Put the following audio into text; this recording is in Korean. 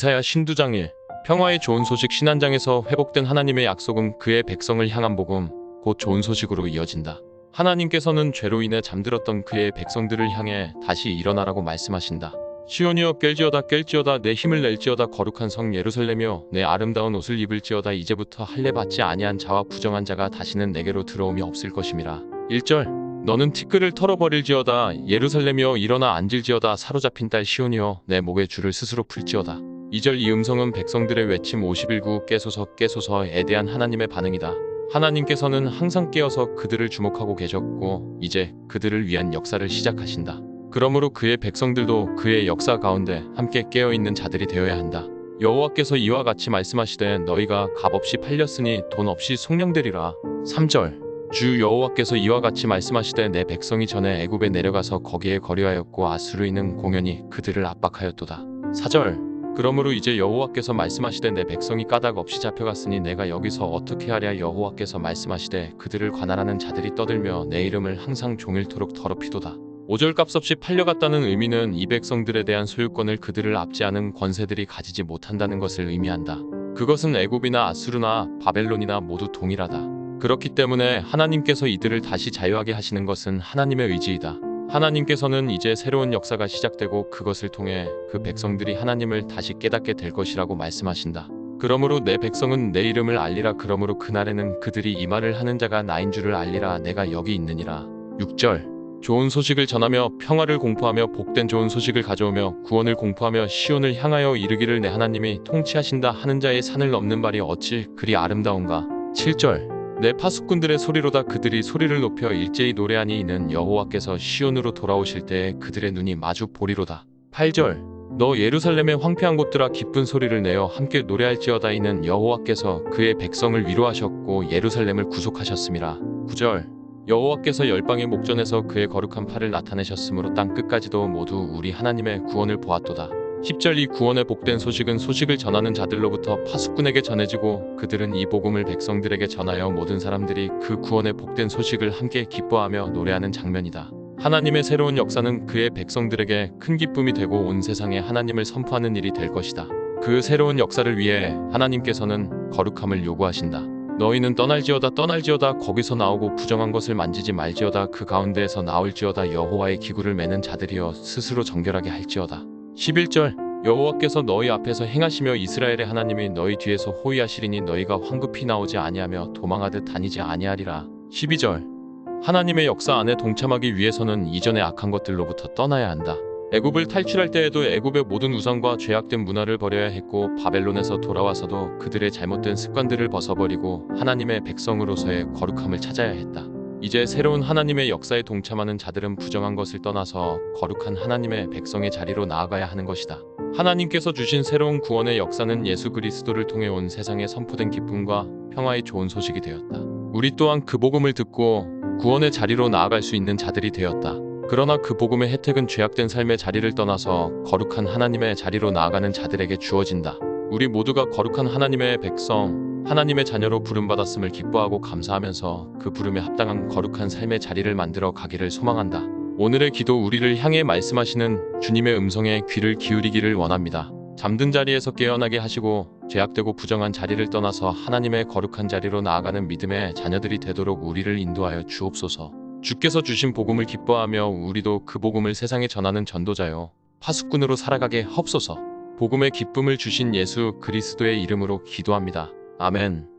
이사야 신두장일 평화의 좋은 소식 신한장에서 회복된 하나님의 약속은 그의 백성을 향한 복음 곧 좋은 소식으로 이어진다. 하나님께서는 죄로 인해 잠들었던 그의 백성들을 향해 다시 일어나라고 말씀하신다. 시온이여 깰지어다 깰지어다 내 힘을 낼지어다 거룩한 성 예루살렘이여 내 아름다운 옷을 입을지어다 이제부터 할례 받지 아니한 자와 부정한 자가 다시는 내게로 들어옴이 없을 것임이라. 1절 너는 티끌을 털어버릴지어다 예루살렘이여 일어나 앉을지어다 사로잡힌 딸 시온이여 내 목에 줄을 스스로 풀지어다. 2절 이 음성은 백성들의 외침 51구 깨소서 깨소서에 대한 하나님의 반응이다. 하나님께서는 항상 깨어서 그들을 주목하고 계셨고 이제 그들을 위한 역사를 시작하신다. 그러므로 그의 백성들도 그의 역사 가운데 함께 깨어 있는 자들이 되어야 한다. 여호와께서 이와 같이 말씀하시되 너희가 값없이 팔렸으니 돈 없이 속량되리라. 3절 주 여호와께서 이와 같이 말씀하시되 내 백성이 전에 애굽에 내려가서 거기에 거류하였고 아수르인은 공연히 그들을 압박하였도다. 4절 그러므로 이제 여호와께서 말씀하시되 내 백성이 까닭 없이 잡혀갔으니 내가 여기서 어떻게 하랴 여호와께서 말씀하시되 그들을 관할하는 자들이 떠들며 내 이름을 항상 종일토록 더럽히도다. 5절 값없이 팔려갔다는 의미는 이 백성들에 대한 소유권을 그들을 압제하는 권세들이 가지지 못한다는 것을 의미한다. 그것은 애굽이나 아수르나 바벨론이나 모두 동일하다. 그렇기 때문에 하나님께서 이들을 다시 자유하게 하시는 것은 하나님의 의지이다. 하나님께서는 이제 새로운 역사가 시작되고 그것을 통해 그 백성들이 하나님을 다시 깨닫게 될 것이라고 말씀하신다. 그러므로 내 백성은 내 이름을 알리라 그러므로 그날에는 그들이 이 말을 하는 자가 나인 줄을 알리라 내가 여기 있느니라. 6절 좋은 소식을 전하며 평화를 공포하며 복된 좋은 소식을 가져오며 구원을 공포하며 시온을 향하여 이르기를 내 하나님이 통치하신다 하는 자의 산을 넘는 발이 어찌 그리 아름다운가. 7절 내 파수꾼들의 소리로다 그들이 소리를 높여 일제히 노래하니 이는 여호와께서 시온으로 돌아오실 때에 그들의 눈이 마주 보리로다. 8절 너 예루살렘의 황폐한 곳들아 기쁜 소리를 내어 함께 노래할지어다 이는 여호와께서 그의 백성을 위로하셨고 예루살렘을 구속하셨음이라. 9절 여호와께서 열방의 목전에서 그의 거룩한 팔을 나타내셨으므로 땅 끝까지도 모두 우리 하나님의 구원을 보았도다. 10절 이 구원의 복된 소식은 소식을 전하는 자들로부터 파수꾼에게 전해지고 그들은 이 복음을 백성들에게 전하여 모든 사람들이 그 구원의 복된 소식을 함께 기뻐하며 노래하는 장면이다. 하나님의 새로운 역사는 그의 백성들에게 큰 기쁨이 되고 온 세상에 하나님을 선포하는 일이 될 것이다. 그 새로운 역사를 위해 하나님께서는 거룩함을 요구하신다. 너희는 떠날지어다 떠날지어다 거기서 나오고 부정한 것을 만지지 말지어다 그 가운데에서 나올지어다 여호와의 기구를 매는 자들이여 스스로 정결하게 할지어다. 11절 여호와께서 너희 앞에서 행하시며 이스라엘의 하나님이 너희 뒤에서 호위하시리니 너희가 황급히 나오지 아니하며 도망하듯 다니지 아니하리라. 12절 하나님의 역사 안에 동참하기 위해서는 이전의 악한 것들로부터 떠나야 한다. 애굽을 탈출할 때에도 애굽의 모든 우상과 죄악된 문화를 버려야 했고 바벨론에서 돌아와서도 그들의 잘못된 습관들을 벗어버리고 하나님의 백성으로서의 거룩함을 찾아야 했다. 이제 새로운 하나님의 역사에 동참하는 자들은 부정한 것을 떠나서 거룩한 하나님의 백성의 자리로 나아가야 하는 것이다. 하나님께서 주신 새로운 구원의 역사는 예수 그리스도를 통해 온 세상에 선포된 기쁨과 평화의 좋은 소식이 되었다. 우리 또한 그 복음을 듣고 구원의 자리로 나아갈 수 있는 자들이 되었다. 그러나 그 복음의 혜택은 죄악된 삶의 자리를 떠나서 거룩한 하나님의 자리로 나아가는 자들에게 주어진다. 우리 모두가 거룩한 하나님의 백성, 하나님의 자녀로 부름받았음을 기뻐하고 감사하면서 그 부름에 합당한 거룩한 삶의 자리를 만들어 가기를 소망한다. 오늘의 기도 우리를 향해 말씀하시는 주님의 음성에 귀를 기울이기를 원합니다. 잠든 자리에서 깨어나게 하시고 죄악되고 부정한 자리를 떠나서 하나님의 거룩한 자리로 나아가는 믿음의 자녀들이 되도록 우리를 인도하여 주옵소서. 주께서 주신 복음을 기뻐하며 우리도 그 복음을 세상에 전하는 전도자요 파수꾼으로 살아가게 하옵소서. 복음의 기쁨을 주신 예수 그리스도의 이름으로 기도합니다. 아멘.